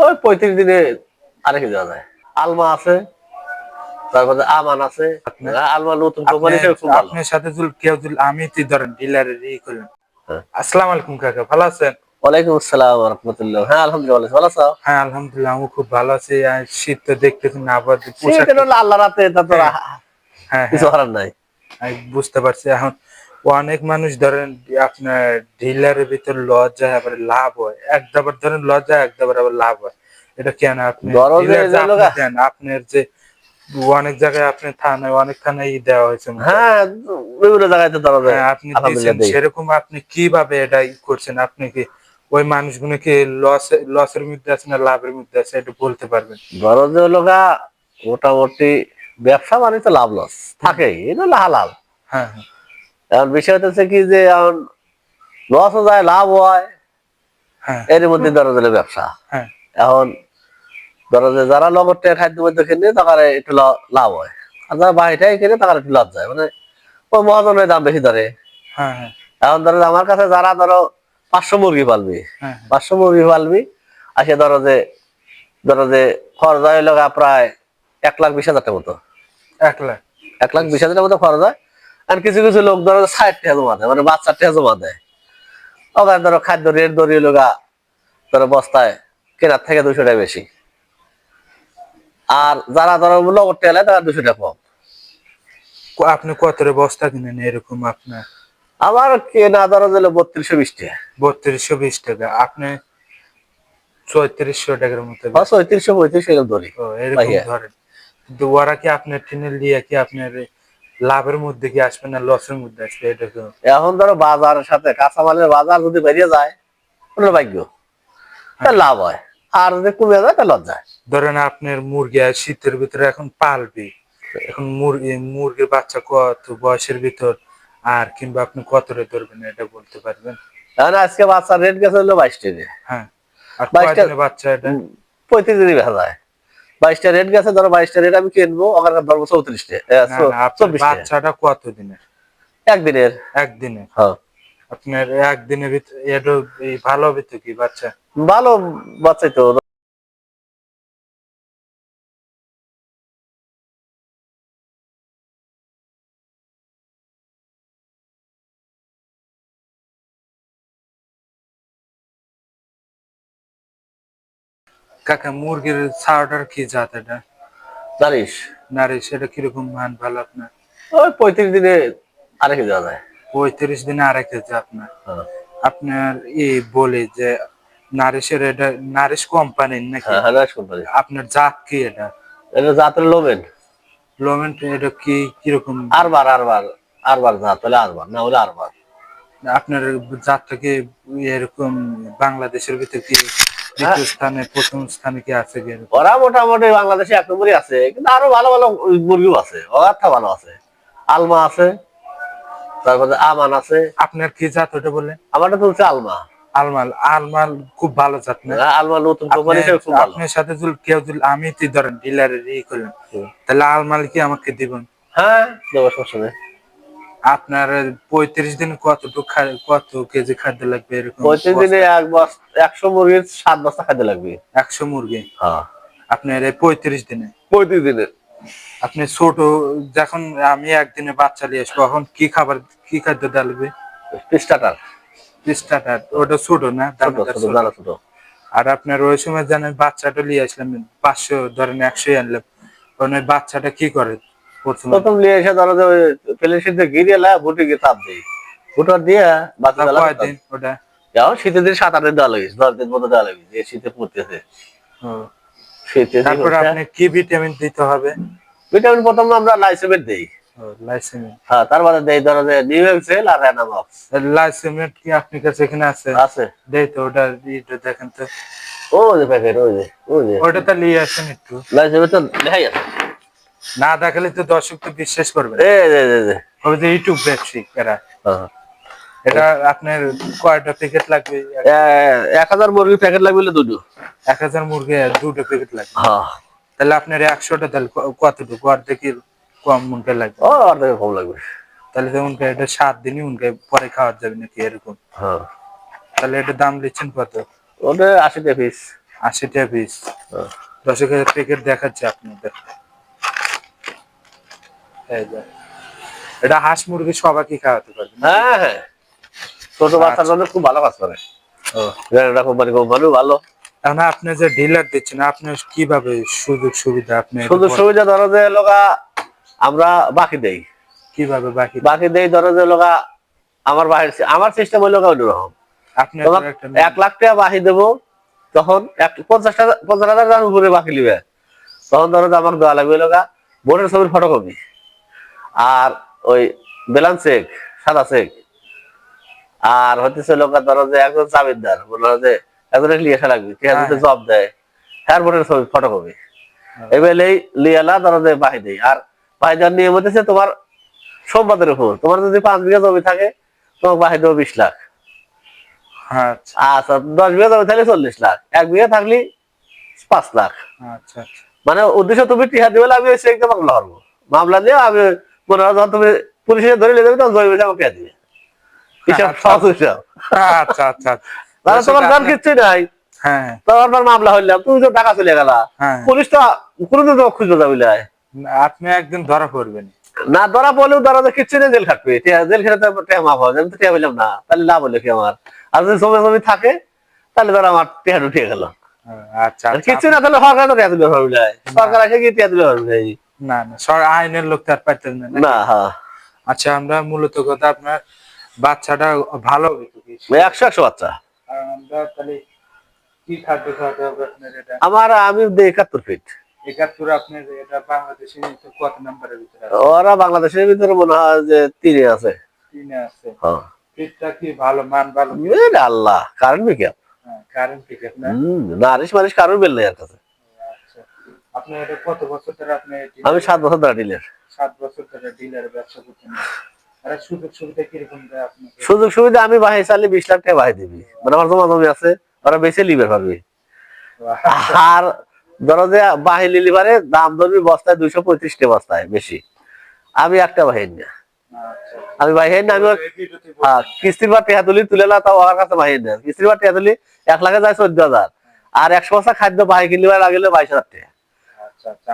ওই পঁয়ত্রিশ দিনে আরেক দেওয়া যায়। আলমা আছে তারপরে আমান আছে। হ্যাঁ, আলমা নতুন কোম্পানি আপনি- খুব ভালো। আপনার সাথে কেউ আমি তুই ধরেন ডিলারের ই হ্যাঁ। আসসালামু আলাইকুম কাকা ভালো আছেন? ওয়ালাইকুম আসসালাম রহমতুল্লাহ। হ্যাঁ আলহামদুলিল্লাহ ভালো আছো। হ্যাঁ আলহামদুলিল্লাহ আমি খুব ভালো আছি। আর শীত তো দেখতেছেন না আবার পোশাক আল্লাহ রাতে তা তো হ্যাঁ। হ্যাঁ কিছু হ্যাঁ। নাই। বুঝতে পারছি এখন অনেক মানুষ ধরেন আপনার ডিলারের ভিতর লস যায় আবার লাভ হয়। এক দাবার ধরেন লস যায় এক দাবার আবার লাভ হয়। এটা কেন আপনি? লোক- দেন আপনার যে অনেক জায়গায় আপনি থানায় অনেক থানায় দেওয়া হয়েছে হ্যাঁ বিভিন্ন জায়গায় তো ধরা যায় হ্যাঁ, আপনি সেরকম আপনি কীভাবে এটা ই করছেন? আপনি কি ওই মানুষগুলো কি লস লসের মধ্যে আছে না লাভের মধ্যে আছে? এটা বলতে পারবেন। গরজে হলো গা মোটামুটি ব্যবসা মানে তো লাভ লস থাকেই। এটা হালাল। হ্যাঁ হ্যাঁ। এখন বিষয় হচ্ছে কি যে এখন লসও যায় লাভ হয় হ্যাঁ। এর মধ্যে ধরো দিলে ব্যবসা। হ্যাঁ। এখন ধরো যে যারা লগরটে খাদ্য মধ্যে কিনে তাদের একটু লাভ হয়। আর যারা বাড়িটাই কিনে তাদের একটু লাভ যায়। মানে ওই মহাজনের দাম বেশি ধরে। হ্যাঁ এখন ধরো আমার কাছে যারা ধরো পাঁচশো মুরগি পালবি পাঁচশো মুরগি পালবি আসে ধরো যে ধরো যে খরচ হয় প্রায় এক লাখ বিশ হাজার টাকা মতো। এক লাখ। এক লাখ বিশ হাজারের মতো খরচ হয়। আর কিছু কিছু লোক ধরো ষাট টাকা জমা দেয় মানে বাচ্চার টাকা জমা দেয়। আবার ধরো খাদ্য রেট ধরিয়ে লোক ধরো বস্তায় কেনার থেকে দুশো টাকা বেশি। আর যারা ধরো লগর টেলে তারা দুশো টাকা কম। আপনি কত বস্তা কিনেন এরকম আপনার? আমার কেনা ধরো দিল বত্রিশশো বিশ টাকা। বত্রিশশো বিশ টাকা আপনি চৌত্রিশশো টাকার মতো বা ছয়ত্রিশশো পঁয়ত্রিশশো এরকম ধরি। ও, এরকম ধরেন। কিন্তু ওরা কি আপনার টিনের দিয়ে কি আপনার লাভের মধ্যে কি আসবে না লসের মধ্যে আসবে? এটা তো এখন ধরো বাজারের সাথে কাঁচামালের বাজার যদি বেরিয়ে যায় ওটা ভাগ্য। লাভ হয়। আর যদি কমে যায় তা লজ্জা যায় ধরেন আপনার মুরগি শীতের ভিতরে এখন পালবে। এখন মুরগি মুরগির বাচ্চা কত বয়সের ভিতর? আর কিংবা আপনি কত রে ধরবেন এটা বলতে পারবেন? এখন আজকে বাচ্চার রেট গেছে হলো বাইশ টাকা হ্যাঁ। আর বাইশটা- কয়দিনের বাচ্চা এটা? পঁয়ত্রিশ বেচা যায়। বাইশটা রেট গেছে ধরো বাইশটা রেট আমি কিনবো ওখানে ধরবো চৌত্রিশটা বাচ্চাটা কত দিনের একদিনের? একদিনে হ্যাঁ। আপনার একদিনের ভিতরে ভালো ভিতরে কি বাচ্চা? ভালো বাচ্চাই তো। কাকা মুরগির ছাড়াটার কি জাত এটা? জানিস নারী সেটা কীরকম মান ভালো আপনার? ওই পঁয়ত্রিশ দিনে আরেক দেওয়া যায়। পঁয়ত্রিশ দিনে আরেক কেজি আপনার? হ্যাঁ। আপনার ই বলে যে নারিশের এটা নারিশ কোম্পানির নাকি? হ্যাঁ হ্যাঁ নারিশ কোম্পানি আপনার জাত কি এটা? এটা জাতের লোবেন লোমেন্ট এটা কি কীরকম? আরবার আরবার আরবার জাত হলে আরবার না হলে আরবার। আপনার জাতটা কি এরকম বাংলাদেশের ভিতরে কি দ্বিতীয় স্থানে প্রথম স্থানে কি আছে ওরা মোটামুটি বাংলাদেশে এক নম্বরই আছে কিন্তু আরও ভালো ভালো মুরগিও আছে অগাথা ভালো আছে। আলমা আছে তারপরে আমান আছে। আপনার কি জাত ওটা বলে আমারটা তুলছে আলমা। আলমাল আলমাল খুব ভালো জাত না? আলমা নতুন কোম্পানি খুব ভালো। আপনার সাথে যদি কেউ যদি আমি তুই ধরেন ডিলারের ই করলেন হুম। তাহলে আলমাল কি আমাকে দিবেন? হ্যাঁ দেবো সমস্যা আপনার পঁয়ত্রিশ দিন কতটুকু কত কেজি খাদ্য লাগবে এরকম পঁয়ত্রিশ দিনে একশো মুরগির সাত বস্তা খাদ্য লাগবে। একশো মুরগি? হ্যাঁ। আপনার এই পঁয়ত্রিশ দিনে? পঁয়ত্রিশ দিনে। আপনি ছোট যখন আমি একদিনে বাচ্চা নিয়ে আসব তখন কি খাবার কি খাদ্য ডালবে স্টার্টার স্টার্টার ওটা ছোট না? ছোট আর আপনার ওই সময় জানেন বাচ্চাটা নিয়ে আসলাম পাঁচশো ধরেন একশো আনলাম ওই বাচ্চাটা কি করে? প্রথমে প্রথম নিয়ে এসে ধরো যে প্লেন গিরিয়ে লা বুটি গিয়ে তাপ দিই। দিয়ে বাচ্চা তা জ্বালা কয়দিন ওটা? যাও শীতের দিন সাত আট দিন দেওয়া লাগে দশ দিন মতো দেওয়া লাগে যে শীতে পড়তেছে। শীতে তারপরে আপনি কি ভিটামিন দিতে হবে? ভিটামিন প্রথম আমরা লাইসেমেট দেই। হ্যাঁ তারপরে দেই ধরো যে নিউ এক্সেল আর কি আপনার কাছে এখানে আছে? আছে। দেই তো ওটা দেখেন তো। ও যে প্যাকেট ওই যে ওই যে। ওটা তো নিয়ে আসেন একটু। লাইসেমেট তো দেখাই আছে। না দেখালে তো দর্শক তো বিশ্বাস করবে। যে ইউটিউব ব্যবসায়িক এরা। হ্যাঁ। এটা আপনার কয়টা প্যাকেট লাগবে? এক হাজার মুরগির প্যাকেট লাগবে দুটো। এক হাজার মুরগি দুটো প্যাকেট লাগবে। হ্যাঁ। তাহলে আপনার একশোটা তাহলে কতটুকু? অর্ধেক কম মুনকে লাগবে। ও অর্ধেক কম লাগবে। তাহলে তো উনকে এটা সাত দিনই উনকে পরে খাওয়া যাবে নাকি এরকম? হ্যাঁ। তাহলে এটা দাম দিচ্ছেন কত? ওটা আশি টাকা পিস আশি টাকা পিস হ্যাঁ। হাজার প্যাকেট দেখাচ্ছে আপনাদের। এই যে। এটা হাঁস মুরগি সবাইকে খাওয়াতে পারবেন হ্যাঁ হ্যাঁ। ছোট বাচ্চার জন্য খুব ভালো কাজ করে। এটা কোম্পানি কোম্পানি ভালো। এখন আপনি যে ডিলার দিচ্ছেন আপনি কীভাবে সুযোগ সুবিধা আপনি বলেন। সুবিধা ধরো যে লোকা আমরা বাকি দেই। কীভাবে বাকি বাকি দেই ধরো যে লোকা আমার বাহির আমার সিস্টেম হইল অন্যরকম এক লাখ টাকা বাকি দেবো তখন এক পঞ্চাশ হাজার পঞ্চাশ হাজার উপরে বাকি নিবে। তখন ধরো যে আমাকে দেওয়া লাগবে লোকা বোর্ডের ছবির ফটোকপি আর ওই ব্যালেন্স চেক সাদা চেক আর হচ্ছে লোকা ধরো যে একজন জামিনদার মনে হয় যে একজন লাগবে আছে হ্যাঁ। জব দেয়। হ্যাঁ বোর্ডের ছবি ফটোকপি লিয়ালা ধরো যে বাহি দেয় আর বাহি দেওয়ার নিয়ম হচ্ছে তোমার সম্পদের উপর। তোমার যদি পাঁচ বিঘা জমি থাকে তোমাকে বাহি দেবো বিশ লাখ। আচ্ছা। আচ্ছা দশ বিঘা জমি থাকলে চল্লিশ লাখ। এক বিঘা থাকলে পাঁচ লাখ। আচ্ছা আচ্ছা। মানে উদ্দেশ্য তুমি টিহা দিবে আমি ওই চেকটা মামলা হব মামলা দিয়ে আমি মনে হয় তুমি পুলিশে ধরে নিয়ে যাবে তখন জমি বেশি আমাকে দিবে হিসাব আচ্ছা। সহজ হিসাব। আচ্ছা আচ্ছা তাহলে তোমার গান কিচ্ছুই নাই। হ্যাঁ। তোমার মামলা হইলাম তুমি তো টাকা চলে গেলা। হ্যাঁ। পুলিশ তো কোনোদিন তোমাকে খুঁজবে যাবে না। আপনি একদিন ধরা পড়বেন। না ধরা পড়লেও ধরা তো কিচ্ছু নেই জেল খাটবে। জেল খেটে টেহা মাফ হবে আমি তো না। তাহলে লাভ হলো কি আমার? আর যদি জমি জমি থাকে তাহলে ধর আমার টিয়া উঠিয়ে গেল। আচ্ছা আচ্ছা। না তাহলে সরকার তো টিয়া তুলে সরকার এসে কি টিয়া তুলে না। না সর আইনের লোক তার পাইতেন না না? হ্যাঁ। আচ্ছা আমরা মূলত কথা আপনার বাচ্চাটা ভালো হবে তো কি ওই একশো একশো বাচ্চা। আর আমরা তাহলে কি খাদ্য খাওয়াতে হবে আপনার এটা? আমার আমি একাত্তর ফিট একাত্তর আপনার এটা বাংলাদেশে তো কত নাম্বারের ভিতরে ওরা বাংলাদেশের ভিতরে মনে হয় যে তিনে আছে। তিনে আছে। হ্যাঁ। ফিটটা কি ভালো মান ভালো? আল্লাহ কারণ কি কারেন্ট ঠিক না? নারিশ মারিশ কারোর বেল নেই আর কাছে। আপনি এটা কত বছর ধরে আপনি আমি সাত বছর ধরে ডিলের সাত বছর ধরে ডিলার ব্যবসা করছেন। আর সুযোগ সুবিধা কীরকম দেয় আপনাকে? সুযোগ সুবিধা আমি বাহি চাইলে বিশ লাখ টাকা বাহি দিবি। মানে আমার জমা জমি আছে ওরা বেশি লিবে পারবি আর ধরো যে বাহি লিলি পারে দাম ধরবি বস্তায় দুইশো পঁয়ত্রিশ টাকা বস্তায় বেশি। আমি একটা বাহির না। আচ্ছা। আমি না আমি ভিডিওতে বলছি। হ্যাঁ, কিস্তির বা টেহা তুলি তুলে না তাও আমার কাছে বাহির না। কিস্তির বা টেহা তুলি এক লাখে যায় চোদ্দ হাজার। আর একশো বস্তা খাদ্য বাহি কিনলে লাগলে বাইশ হাজার টাকা।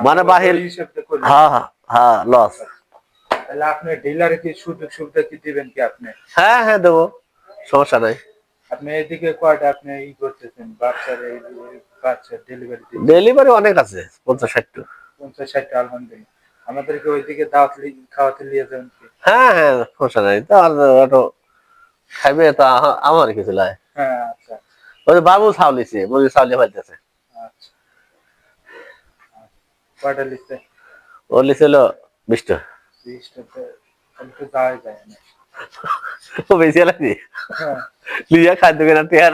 মানে বাহির- হ্যাঁ হ্যাঁ হ্যাঁ লস তাহলে আপনি ডিলারে কি সুযোগ সুবিধা কি দিবেন কি আপনি? হ্যাঁ হ্যাঁ দেবো। সমস্যা নাই। আপনি এদিকে কয়টা আপনি ই করতেছেন? বাচ্চার ডেলিভারি ডেলিভারি অনেক আছে পঞ্চাশ ষাটটা পঞ্চাশ ষাটটা আলহামদুলিল্লাহ। আমাদেরকে ওইদিকে দাওয়াত খাওয়াতে নিয়ে যাবেন কি? হ্যাঁ হ্যাঁ সমস্যা নাই। তো আর খাইবে তা আমার কিছু লাই হ্যাঁ আচ্ছা। ওই বাবু ছাউলিছে মুরগি ছাউলি আচ্ছা কয়টা লিখতে? ও লিছিল বিশটা। বিশটাতে আমি তো যাওয়াই যায় না। বেশি লাগছে হ্যাঁ। লিয়া খাদ্য কেনা টেয়ার